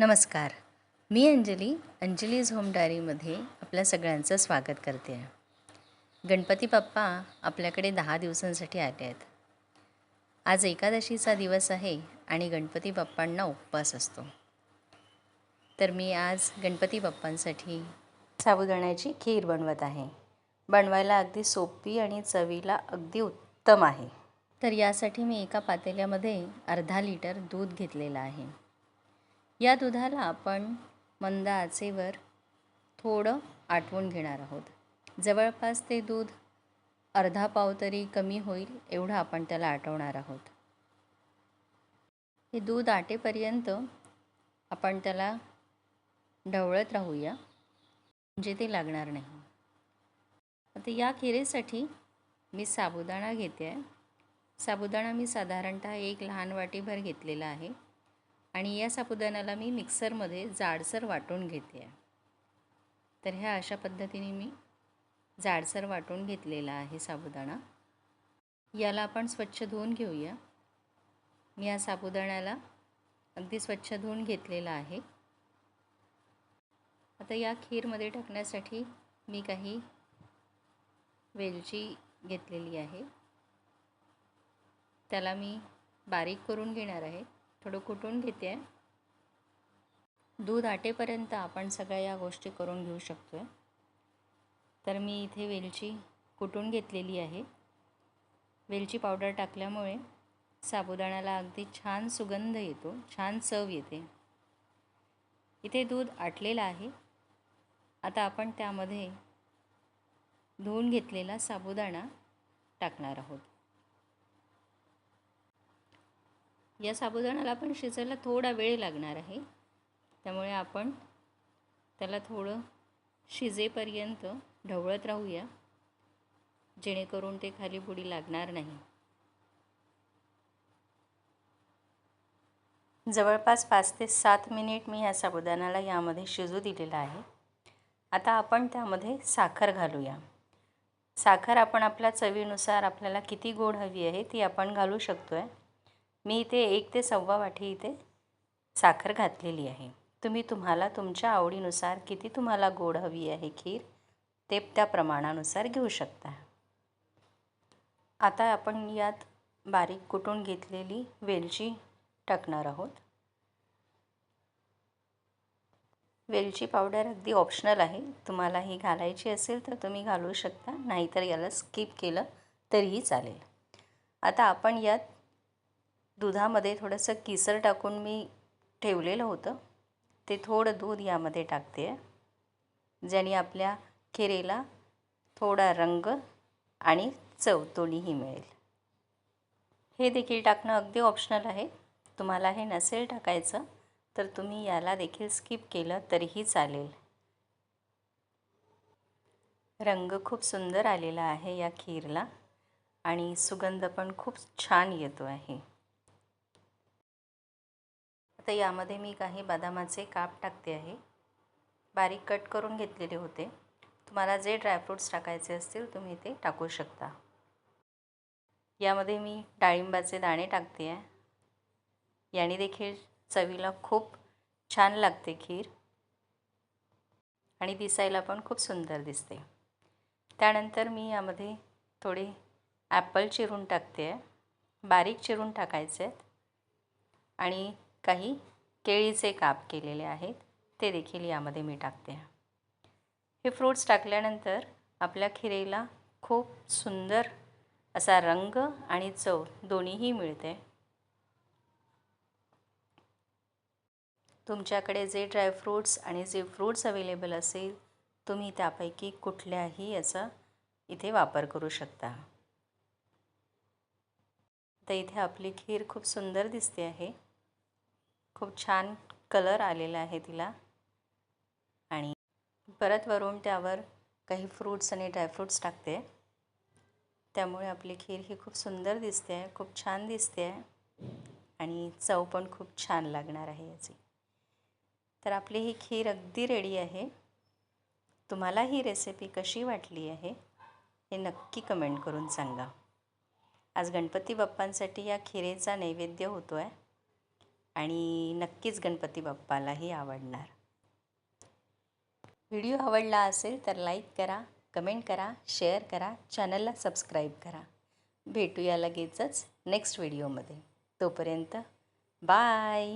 नमस्कार. मी अंजली अंजलीज होम डायरीमध्ये आपल्या सगळ्यांचं स्वागत करते. आहे गणपती बाप्पा आपल्याकडे दहा दिवसांसाठी आले आहेत. आज एकादशीचा दिवस आहे आणि गणपती बाप्पांना उपवास असतो. तर मी आज गणपती बाप्पांसाठी साबुदाण्याची खीर बनवत आहे. बनवायला अगदी सोपी आणि चवीला अगदी उत्तम आहे. तर यासाठी मी एका पातेल्यामध्ये अर्धा लिटर दूध घेतलेलं आहे. या दुधाला आपण मंद आचेवर थोडं आटवून घेणार आहोत. जवळपास ते दूध अर्धा पाव तरी कमी होईल एवढं आपण त्याला आटवणार आहोत. हे दूध आटेपर्यंत आपण त्याला ढवळत राहूया. म्हणजे ते लागणार नाही. आता या खिरेसाठी मी साबुदाणा घेते आहे. साबुदाणा मी साधारणतः एक लहान वाटीभर घेतलेला आहे. आणि या साबुदाण्याला मी मिक्सरमध्ये जाडसर वाटून घेते. आहे तर ह्या अशा पद्धतीने मी जाडसर वाटून घेतलेला आहे साबुदाणा. याला आपण स्वच्छ धुवून घेऊया. मी या साबुदाण्याला अगदी स्वच्छ धुवून घेतलेला आहे. आता या खीरमध्ये टाकण्यासाठी मी काही वेलची घेतलेली आहे. त्याला मी बारीक करून घेणार आहे. थोडं कुटून घेते. आहे दूध आटेपर्यंत आपण सगळ्या या गोष्टी करून घेऊ शकतो आहे तर मी इथे वेलची कुटून घेतलेली आहे. वेलची पावडर टाकल्यामुळे साबुदाण्याला अगदी छान सुगंध येतो छान चव येते. इथे दूध आटलेलं आहे. आता आपण त्यामध्ये धुवून घेतलेला साबुदाणा टाकणार आहोत. या साबुदाण्याला पण शिजायला थोडा वेळ लागणार आहे. त्यामुळे आपण त्याला थोडं शिजेपर्यंत ढवळत राहूया जेणेकरून ते खाली बुडी लागणार नाही. जवळपास पाच ते सात मिनिट मी या साबुदाण्याला यामध्ये शिजू दिलेला आहे. आता आपण त्यामध्ये साखर घालूया. साखर आपण आपल्या चवीनुसार आपल्याला किती गोड हवी आहे ती आपण घालू शकतो आहे मी इथे एक ते सव्वा वाटी इथे साखर घातलेली आहे. तुम्ही तुम्हाला तुमच्या आवडीनुसार किती तुम्हाला गोड हवी आहे खीर ते त्या प्रमाणानुसार घेऊ शकता. आता आपण यात बारीक कुटून घेतलेली वेलची टाकणार आहोत. वेलची पावडर अगदी ऑप्शनल आहे. तुम्हाला ही घालायची असेल तर तुम्ही घालू शकता. नाहीतर याला स्किप केलं तरीही चालेल. आता आपण यात दुधामध्ये थोडंसं केसर टाकून मी ठेवलेलं होतं. ते थोडं दूध यामध्ये टाकते. आहे ज्याने आपल्या खिरेला थोडा रंग आणि चव दोन्हीही मिळेल. हे देखील टाकणं अगदी ऑप्शनल आहे. तुम्हाला हे नसेल टाकायचं तर तुम्ही याला देखील स्किप केलं तरीही चालेल. रंग खूप सुंदर आलेला आहे या खीरला आणि सुगंध पण खूप छान येतो आहे. तर यामध्ये मी काही बदामाचे काप टाकते आहे. बारीक कट करून घेतलेले होते. तुम्हाला जे ड्रायफ्रूट्स टाकायचे असतील तुम्ही ते टाकू शकता. यामध्ये मी डाळिंबाचे दाणे टाकते आहे. याने देखील चवीला खूप छान लागते खीर. आणि दिसायला पण खूप सुंदर दिसते. त्यानंतर मी यामध्ये थोडे ॲपल चिरून टाकते आहे. बारीक चिरून टाकायचे आहेत. आणि काही केळीचे काप केलेले आहेत ते देखील यामध्ये मी टाकते. हे फ्रूट्स टाकल्यानंतर आपल्या खिरेला खूप सुंदर असा रंग आणि चव दोन्हीही मिळते. तुमच्याकडे जे ड्रायफ्रूट्स आणि जे फ्रूट्स अवेलेबल असेल तुम्ही त्यापैकी कुठल्याही याचा इथे वापर करू शकता. तर इथे आपली खीर खूप सुंदर दिसते आहे. खूप छान कलर आलेला आहे तिला. आणि परत वरून त्यावर काही फ्रूट्स आणि ड्रायफ्रूट्स टाकते. त्यामुळे आपली खीर ही खूप सुंदर दिसते आहे खूप छान दिसते आहे आणि चव पण खूप छान लागणार आहे याची. तर आपली ही खीर अगदी रेडी आहे. तुम्हाला ही रेसिपी कशी वाटली आहे हे नक्की कमेंट करून सांगा. आज गणपती बाप्पांसाठी या खिरेचा नैवेद्य होतो आहे आणि नक्कीच गणपती बाप्पालाही आवडणार. व्हिडिओ आवडला असेल तर लाईक करा कमेंट करा शेअर करा चॅनलला सबस्क्राईब करा. भेटूया लगेचच नेक्स्ट व्हिडिओमध्ये. तोपर्यंत बाय!